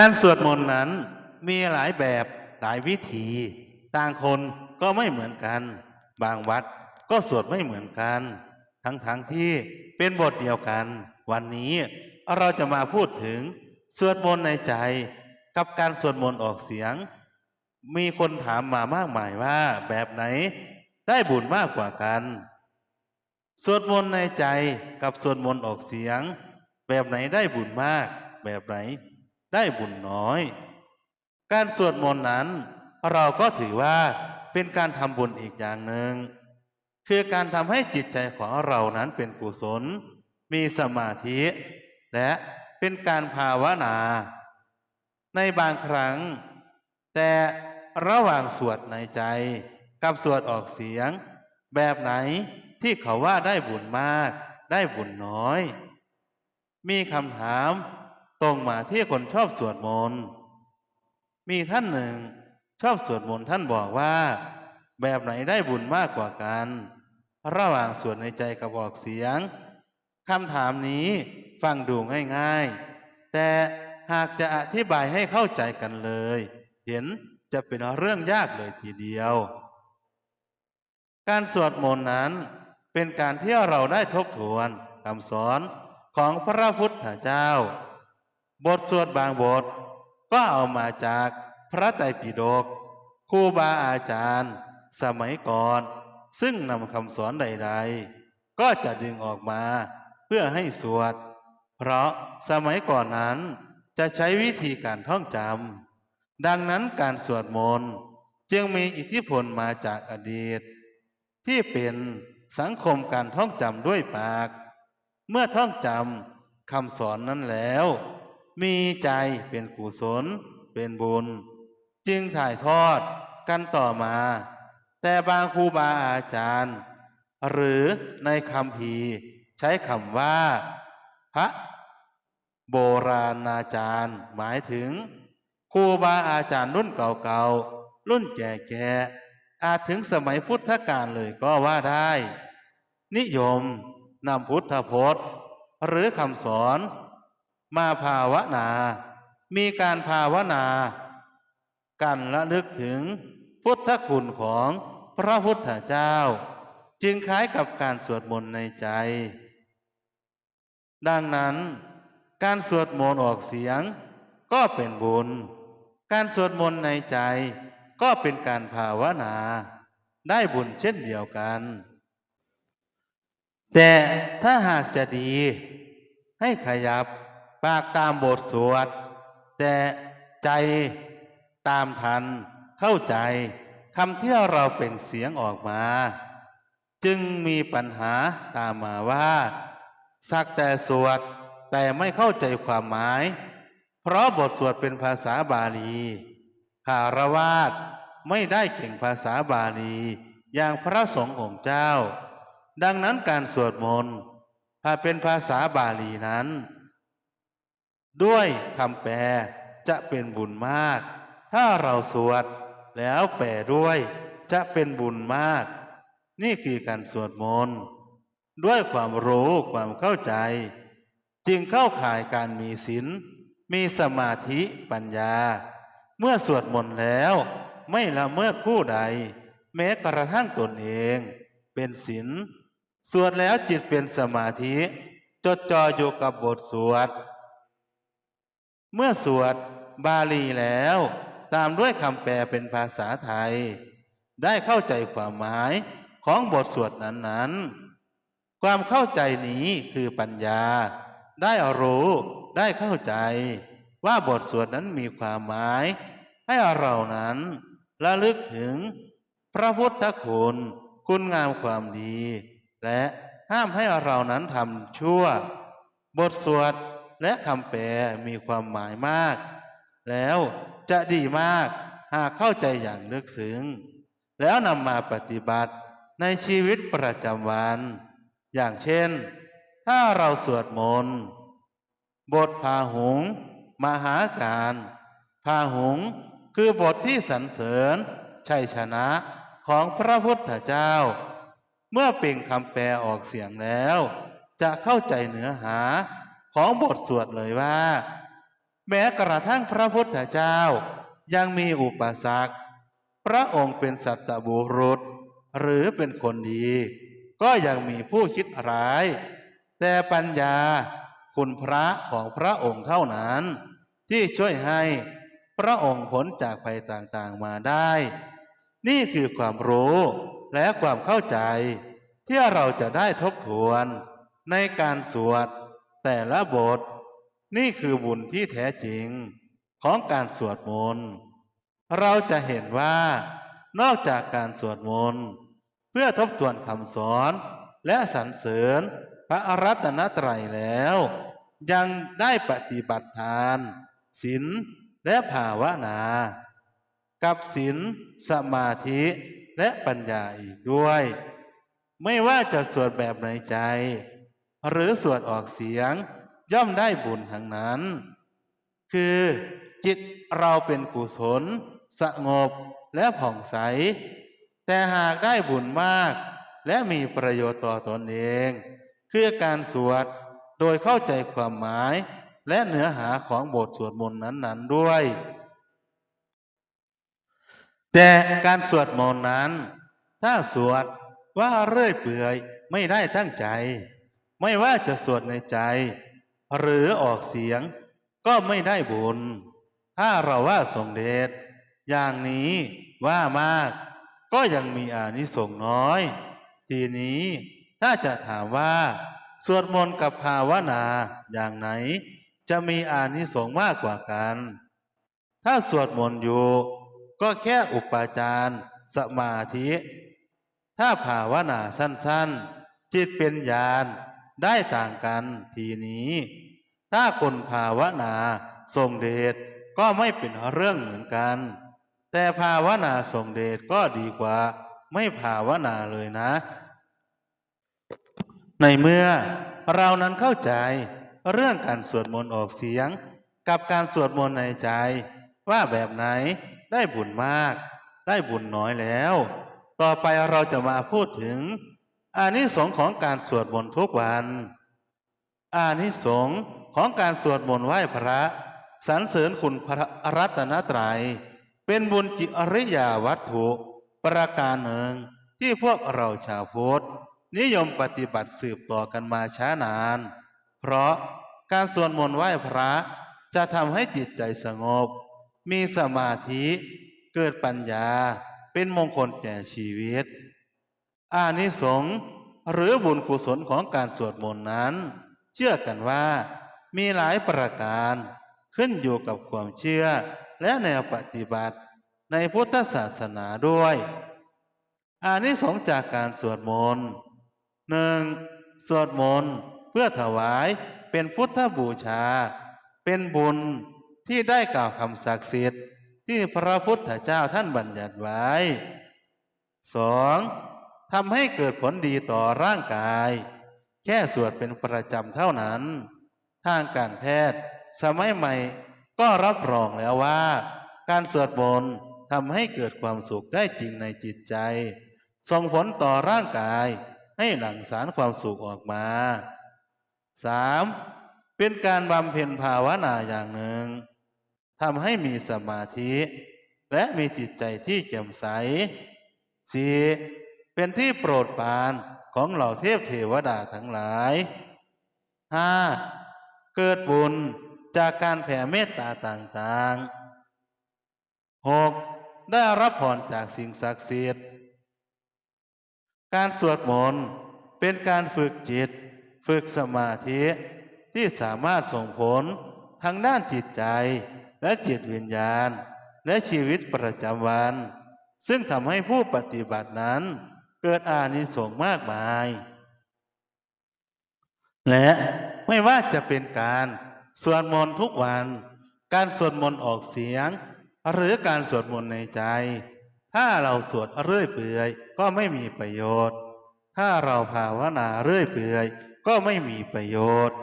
การสวดมนต์นั้นมีหลายแบบหลายวิธี ต่างคนก็ไม่เหมือนกัน บางวัดก็สวดไม่เหมือนกัน ทั้งๆทที่เป็นบทเดียวกัน วันนี้เราจะมาพูดถึงสวดมนต์ในใจ กับการสวดมนต์ออกเสียง มีคนถามมามากมายว่าแบบไหนได้บุญมากกว่ากัน สวดมนต์ในใจกับสวดมนต์ออกเสียง แบบไหนได้บุญมาก แบบไหน ได้บุญน้อย การสวดมนต์นั้น เราก็ถือว่าเป็นการทำบุญอีกอย่างหนึ่ง คือการทำให้จิตใจของเรานั้นเป็นกุศล มีสมาธิ และเป็นการภาวนา ในบางครั้ง แต่ระหว่างสวดในใจ กับสวดออกเสียง แบบไหนที่เขาว่าได้บุญมาก ได้บุญน้อย มีคำถาม ตรงมาที่คนชอบสวดมนต์มีท่านหนึ่ง ชอบสวดมนต์ท่านบอกว่า แบบไหนได้บุญมากกว่ากัน ระหว่างสวดในใจกับออกเสียงคำถามนี้ฟังดูง่ายๆ แต่หากจะอธิบายให้เข้าใจกันเลย เห็นจะเป็นเรื่องยากเลยทีเดียว การสวดมนต์นั้นเป็นการที่เราได้ทบทวนคำสอนของพระพุทธเจ้า บทสวดบางบท ก็เอามาจากพระไตรปิฎกครูบาอาจารย์ สมัยก่อน ซึ่งนำคำสอนใด ๆ ก็จะดึงออกมาเพื่อให้สวด เพราะสมัยก่อนนั้นจะใช้วิธีการท่องจำดังนั้นการสวดมนต์จึงมีอิทธิพลมาจากอดีต ที่เป็นสังคมการท่องจำด้วยปาก เมื่อท่องจำคำสอนนั้นแล้ว มีใจเป็นกุศล เป็นบุญ จึงถ่ายทอดกันต่อมา แต่บางครูบาอาจารย์ หรือในคำพีใช้คำว่า พระโบราณอาจารย์ หมายถึงครูบาอาจารย์รุ่นเก่าๆ รุ่นแก่ๆ อาจถึงสมัยพุทธกาลเลยก็ว่าได้ นิยมนำพุทธพจน์ หรือคำสอน มาภาวนา มีการภาวนากันระลึกถึงพุทธคุณของพระพุทธเจ้า จึงคล้ายกับการสวดมนต์ในใจ ดังนั้น การสวดมนต์ออกเสียงก็เป็นบุญ การสวดมนต์ในใจก็เป็นการภาวนา ได้บุญเช่นเดียวกัน แต่ถ้าหากจะดีให้ขยับ ปากตามบทสวด แต่ใจตามทัน เข้าใจคำที่เราเปล่งเสียงออกมา จึงมีปัญหาตามมาว่า สักแต่สวดแต่ไม่เข้าใจความหมาย เพราะบทสวดเป็นภาษาบาลีคารวาสไม่ได้เก่งภาษาบาลี อย่างพระสงฆ์องค์เจ้า ดังนั้นการสวดมนต์ถ้าเป็นภาษาบาลีนั้น ด้วยคำแปลจะเป็นบุญมาก ถ้าเราสวดแล้วแปลด้วยจะเป็นบุญมาก นี่คือการสวดมนต์ด้วยความรู้ความเข้าใจ จึงเข้าข่ายการมีศีลมีสมาธิปัญญา เมื่อสวดมนต์แล้วไม่ละเมิดผู้ใด แม้กระทั่งตนเอง เป็นศีลสวดแล้วจิตเป็นสมาธิ จดจ่ออยู่กับบทสวด เมื่อสวดบาลีแล้ว ตามด้วยคำแปลเป็นภาษาไทย ได้เข้าใจความหมายของบทสวดนั้นๆ ความเข้าใจนี้คือปัญญา ได้รู้ได้เข้าใจ ว่าบทสวดนั้นมีความหมาย ให้เรานั้นระลึกถึงพระพุทธคุณคุณงามความดี และห้ามให้เรานั้นทำชั่ว บทสวด และคำแปลมีความหมายมาก แล้วจะดีมากหากเข้าใจอย่างลึกซึ้งแล้วนำมาปฏิบัติในชีวิตประจำวัน อย่างเช่น ถ้าเราสวดมนต์บทพาหุง มหาการพาหุงคือบทที่สรรเสริญชัยชนะของพระพุทธเจ้า เมื่อเปล่งคำแปลออกเสียงแล้ว จะเข้าใจเนื้อหา ของบทสวดเลยว่า แม้กระทั่งพระพุทธเจ้ายังมีอุปสรรคพระองค์เป็นสัตบุรุษ หรือเป็นคนดี ก็ยังมีผู้คิดร้าย แต่ปัญญาคุณพระของพระองค์เท่านั้น ที่ช่วยให้พระองค์พ้นจากภัยต่างๆมาได้ นี่คือความรู้และความเข้าใจ ที่เราจะได้ทบทวนในการสวด แต่ละบท นี่คือบุญที่แท้จริงของการสวดมนต์เราจะเห็นว่านอกจากการสวดมนต์เพื่อทบทวนคำสอนและสรรเสริญพระอรัตนตรัยแล้ว ยังได้ปฏิบัติทานศีลและภาวนา กับศีลสมาธิและปัญญาอีกด้วย ไม่ว่าจะสวดแบบในใจ หรือสวดออกเสียง ย่อมได้บุญทั้งนั้น คือจิตเราเป็นกุศล สงบและผ่องใส แต่หากได้บุญมาก และมีประโยชน์ต่อตนเอง คือการสวดโดยเข้าใจความหมายและเนื้อหาของบทสวดมนต์นั้น ๆ ด้วย แต่การสวดมนต์นั้น ถ้าสวดว่าเรื่อยเปื่อยไม่ได้ตั้งใจ ไม่ว่าจะสวดในใจ หรือออกเสียงก็ไม่ได้บุญ ถ้าเราว่าทรงเดชอย่างนี้ว่ามาก ก็ยังมีอานิสงส์น้อย ทีนี้ถ้าจะถามว่า สวดมนต์กับภาวนาอย่างไหน จะมีอานิสงส์มากกว่ากัน ถ้าสวดมนต์อยู่ ก็แค่อุปาจารสมาธิ ถ้าภาวนาสั้นๆ จิตเป็นญาณ ได้ต่างกันทีนี้ ถ้าคนภาวนาทรงเดชก็ไม่เป็นเรื่องเหมือนกัน แต่ภาวนาทรงเดชก็ดีกว่า ไม่ภาวนาเลยนะ ในเมื่อเรานั้นเข้าใจเรื่องการสวดมนต์ออกเสียง กับการสวดมนต์ในใจ ว่าแบบไหนได้บุญมาก ได้บุญน้อยแล้ว ต่อไปเราจะมาพูดถึง อานิสงส์ของการสวดมนต์ทุกวัน อานิสงส์ของการสวดมนต์ไหว้พระสรรเสริญคุณพระรัตนตรัย เป็นบุญจิริยาวัตถุประการหนึ่งที่พวกเราชาวพุทธนิยมปฏิบัติสืบต่อกันมาช้านาน เพราะการสวดมนต์ไหว้พระจะทำให้จิตใจสงบ มีสมาธิเกิดปัญญาเป็นมงคลแก่ชีวิต อานิสงส์หรือบุญกุศลของการสวดมนต์นั้น เชื่อกันว่า มีหลายประการขึ้นอยู่กับความเชื่อและแนวปฏิบัติในพุทธศาสนาด้วย อานิสงส์จากการสวดมนต์หนึ่งสวดมนต์เพื่อถวายเป็นพุทธบูชา เป็นบุญที่ได้กล่าวคำศักดิ์สิทธิ์ที่พระพุทธเจ้าท่านบัญญัติไว้สอง ทำให้เกิดผลดีต่อร่างกาย แค่สวดเป็นประจำเท่านั้น ทางการแพทย์ สมัยใหม่ก็รับรองแล้วว่า การสวดมนต์ทำให้เกิดความสุขได้จริงในจิตใจ ส่งผลต่อร่างกายให้หลั่งสารความสุขออกมา 3. เป็นการบำเพ็ญภาวนาอย่างหนึ่งทำให้มีสมาธิ และมีจิตใจที่แจ่มใส 4. เป็นที่โปรดปรานของเหล่าเทพเทวดาทั้งหลาย 5. เกิดบุญจากการแผ่เมตตาต่างๆ 6. ได้รับพรจากสิ่งศักดิ์สิทธิ์ การสวดมนต์เป็นการฝึกจิต ฝึกสมาธิที่สามารถส่งผลทางด้านจิตใจและจิตวิญญาณ และชีวิตประจำวัน ซึ่งทำให้ผู้ปฏิบัตินั้น เกิดอานิสงส์มากมาย และไม่ว่าจะเป็นการสวดมนต์ทุกวัน การสวดมนต์ออกเสียง หรือการสวดมนต์ในใจ ถ้าเราสวดเรื่อยเปื่อยก็ไม่มีประโยชน์ ถ้าเราภาวนาเรื่อยเปื่อยก็ไม่มีประโยชน์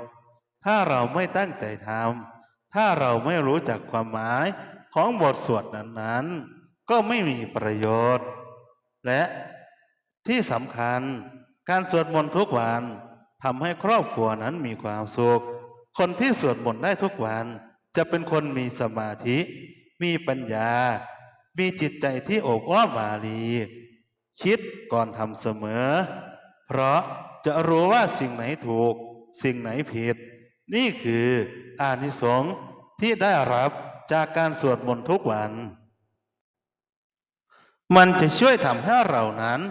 ถ้าเราไม่ตั้งใจทำถ้าเราไม่รู้จักความหมายของบทสวดนั้นๆ ก็ไม่มีประโยชน์ และ ที่สำคัญการสวดมนต์ทุกวันทำให้ครอบครัวนั้นมีความสุข คนที่สวดมนต์ได้ทุกวัน จะเป็นคนมีสมาธิ มีปัญญา มีจิตใจที่โอบอ้อมอารีคิดก่อนทำเสมอ เพราะจะรู้ว่าสิ่งไหนถูก สิ่งไหนผิด นี่คืออานิสงส์ที่ได้รับจากการสวดมนต์ทุกวัน มันจะช่วยทำให้เรานั้น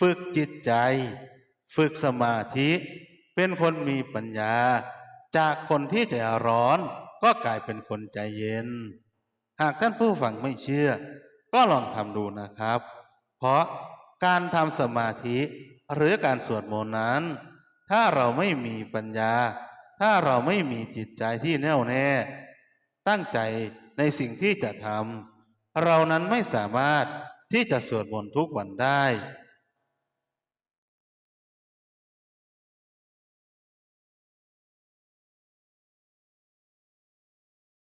ฝึกจิตใจ ฝึกสมาธิ เป็นคนมีปัญญา จากคนที่ใจร้อนก็กลายเป็นคนใจเย็น หากท่านผู้ฟังไม่เชื่อ ก็ลองทำดูนะครับ เพราะการทำสมาธิหรือการสวดมนต์นั้น ถ้าเราไม่มีปัญญา ถ้าเราไม่มีจิตใจที่แน่วแน่ ตั้งใจในสิ่งที่จะทำเรานั้นไม่สามารถที่จะสวดมนต์ทุกวันได้